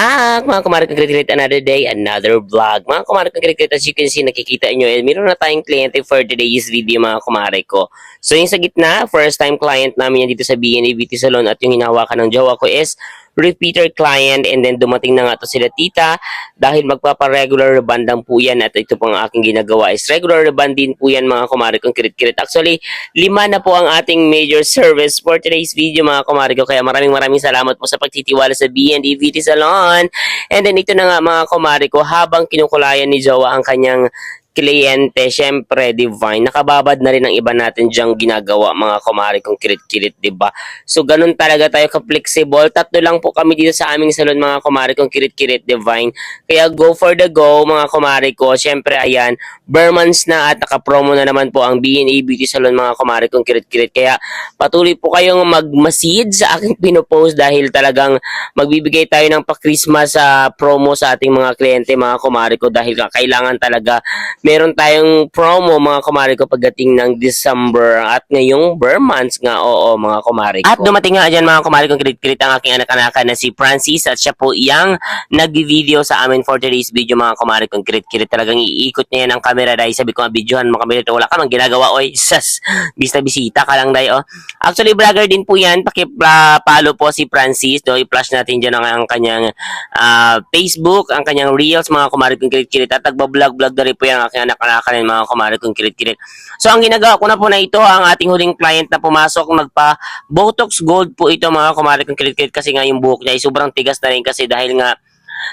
back mga kumare kong kirit another day, another vlog. Mga kumare kong kirit as you can see, nakikita nyo, eh, meron na tayong kliyente for today's video mga kumare ko. So yung sa gitna, first time client namin yan dito sa B&A Beauty Salon at yung hinawakan ng jowa ko is repeater client and then dumating na nga to sila tita dahil magpapa-regular rebandang po yan at ito pong aking ginagawa is regular reband din po yan mga kumare kong kirit-kirit. Actually, lima na po ang ating major service for today's video mga kumare ko kaya maraming maraming salamat po sa pagtitiwala sa B&A Beauty Salon. And then ito na nga mga kumare ko habang kinukulayan ni Jowa ang kanyang kliyente, syempre, divine, nakababad na rin ang iba natin diyang ginagawa, mga kumari kong kirit-kirit, di ba? So, ganun talaga tayo ka-flexible. Tatlo lang po kami dito sa aming salon, mga kumari kong kirit-kirit, divine. Kaya go for the go, mga kumari ko. Syempre, ayan, Bermans na at naka-promo na naman po ang B&A Beauty Salon, mga kumari kong kirit-kirit. Kaya, patuloy po kayong mag-masid sa aking pinopost dahil talagang magbibigay tayo ng pa-Christmas sa promo sa ating mga kliyente, mga kumari ko, dahil kailangan talaga meron tayong promo mga kumari ko pagdating ng December at ngayong Burr months nga oo mga kumari ko. At dumating nga dyan mga kumari kong kilit-kilit ang aking anak-anakan na si Francis at siya po iyang nag-video sa amin for today's video mga kumari kong kilit-kilit talagang iikot niya yan ang camera. Dahil sabi ko nga videohan mga kamera wala ka mang ginagawa. Oy sas bista bisita ka lang dahil oh. Actually vlogger din po yan. Paki-follow po si Francis. Do i-flash natin dyan ang, ang kanyang ah, Facebook ang kanyang reels mga kumari kong kilit-kilit. At nagbablog-vlog na rin po yan aking anak-anakan mga kumari kong kilit-kilit. So ang ginagawa ko na po na ito, ang ating huling client na pumasok, magpa Botox Gold po ito mga kumari kong kilit-kilit kasi nga yung buhok niya ay sobrang tigas na rin kasi dahil nga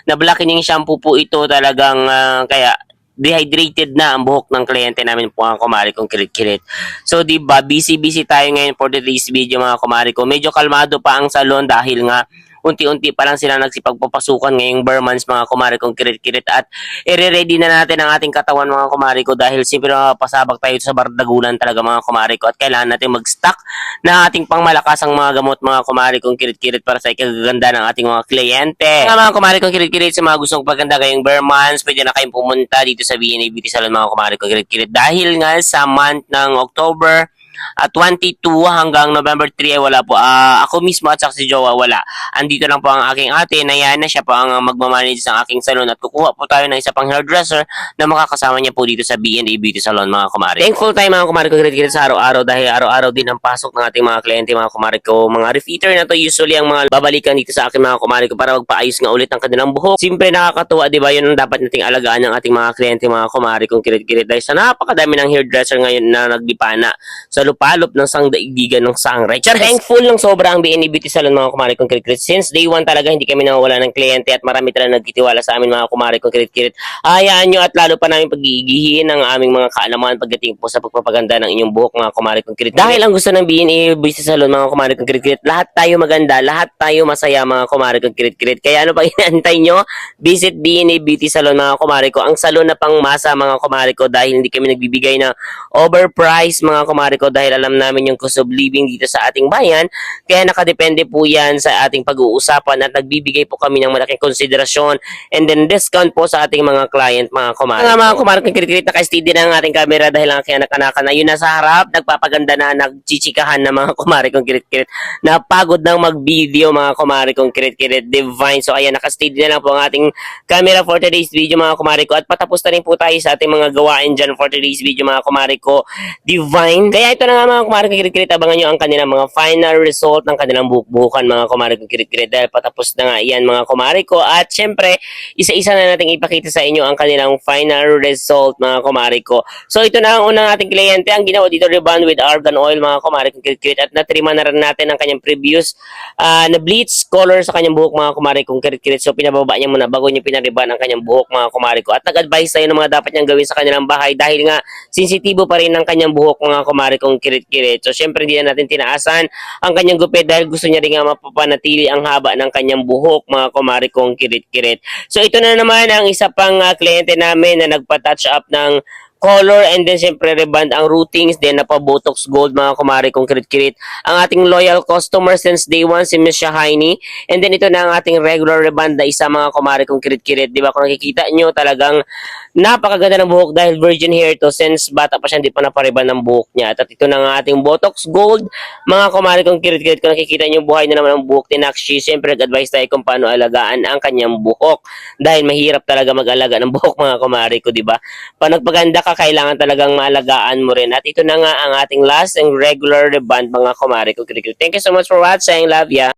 na blackening shampoo po ito talagang ah, kaya dehydrated na ang buhok ng kliyente namin po mga kumari kong kilit-kilit. So, di ba, busy-busy tayo ngayon for today's video mga kumari ko. Medyo kalmado pa ang salon dahil nga unti-unti pa lang sila nagsipagpapasukan. Ngayong Burmans mga kumari kong kirit-kirit. At i-ready na natin ang ating katawan mga kumari ko. Dahil siyempre pasabak tayo sa bardagulan talaga mga kumari ko. At kailangan natin mag-stock na ating pangmalakasang mga gamot mga kumari kong kirit-kirit para sa ikagaganda ng ating mga kliyente. Mga mga kumari kong kirit-kirit sa mga gustong paganda ngayong Burmans, pwede na kayong pumunta dito sa B&A Beauty Salon mga kumari kong kirit-kirit. Dahil nga sa month ng October at 22 hanggang November 3 ay wala po. Ah, ako mismo at saka si Jowa wala. Andito lang po ang aking ate na yan na siya po ang magmamanage ng aking salon at kukuha po tayo ng isa pang hairdresser na makakasama niya po dito sa B&A Beauty Salon mga kumari. Thankful tayo mga kumari ko kirit sa araw-araw dahil araw-araw din ang pasok ng ating mga kliyente mga kumari ko. Mga repeater na to usually ang mga babalikan dito sa aking mga kumari ko para magpaayos nga ulit ang kanilang buhok. Siyempre nakakatuwa di ba yun ang dapat nating alagaan ng ating mga kliyente mga kumari kong kirit-kirit dahil sa napakadami ng hairdresser ngayon na naglipana sa lupalop ng sangdaigdigan ng sangray. Char, thankful ng sobra ang Beauty Salon mga kumari kong kirit-kirit. Since day one talaga hindi kami nawawala ng kliyente at marami talaga nagtitiwala sa amin mga kumari kong kirit-kirit. Hayaan nyo at lalo pa namin pag-iigihin ang aming mga kaalaman pagdating po sa pagpapaganda ng inyong buhok mga kumari kong kirit. Dahil ang gusto ng Beauty Salon mga kumari kong kirit-kirit, lahat tayo maganda, lahat tayo masaya mga kumari kong kirit-kirit. Kaya ano pa inaantay nyo? Visit B&E Beauty Salon mga kumari ko. Ang salon na pang masa mga kumari ko dahil hindi kami nagbibigay ng overpriced mga kumari ko dahil alam namin yung cost of living dito sa ating bayan. Kaya nakadepende po yan sa ating pag-uusapan at nagbibigay po kami ng malaking konsiderasyon and then discount po sa ating mga client, mga kumari. Mga mga kumari naka-steady na ang ating camera dahil ang aking anak-anakan na yun nasa harap, nagpapaganda na, nagchichikahan na mga kumari kong kirit-kirit. Napagod ng mag-video mga kumari kong kirit-kirit divine. So ayan, naka-steady na lang po ang ating camera for today's video mga kumari ko at patapos na rin po tayo sa ating mga gawain dyan for today's video mga kumari ko divine. Kaya ito na nga mga kumari kong kirit-kirit, abangan nyo ang kanilang mga final result ng kanilang buhok-buhukan mga kumari kong kirit-kirit dahil patapos na nga yan mga kumari ko at syempre isa-isa na natin ipakita sa inyo ang kanilang final result mga kumari ko. So ito na ang unang ating kliyente ang ginawa dito rebond with argan oil mga kumari kong kirit-kirit at natrima na rin natin ang kanyang previous ah, na bleach color sa kanyang buhok mga kumari kong kirit-kirit. So pinababa niya muna bago niya pinariban ang kanyang buhok mga kumari ko at nag-advise tayo ng mga dapat niyang gawin sa kanilang bahay dahil nga sensitibo pa rin ang kanyang buhok mga kumari kong kirit-kirit. So syempre hindi na natin tinaasan ang kanyang gupit dahil gusto niya rin nga mapapanatili ang haba ng kanyang buhok mga kumari kong kirit-kirit. So ito na naman ang isa pang ah, kliyente namin na nagpa-touch up ng color and then syempre reband ang routings then napa-botox gold mga kumare kong kirit-kirit. Ang ating loyal customer since day one si Miss Shahini. And then ito na ang ating regular reband na isa mga kumare kong kirit-kirit. Di ba kung nakikita nyo talagang napakaganda ng buhok dahil virgin hair to since bata pa siya hindi pa napariban ng buhok niya. At ito na ang ating botox gold. Mga kumare kong kirit-kirit kung nakikita nyo buhay na naman ang buhok ni Nakshi syempre nag-advise tayo kung paano alagaan ang kanyang buhok. Dahil mahirap talaga mag-alaga ng buhok mga kumare ko di ba? Pag nagpaganda ka, kailangan talagang maalagaan mo rin. At ito na nga ang ating last and regular reband mga kumare ko. Thank you so much for watching. Love ya.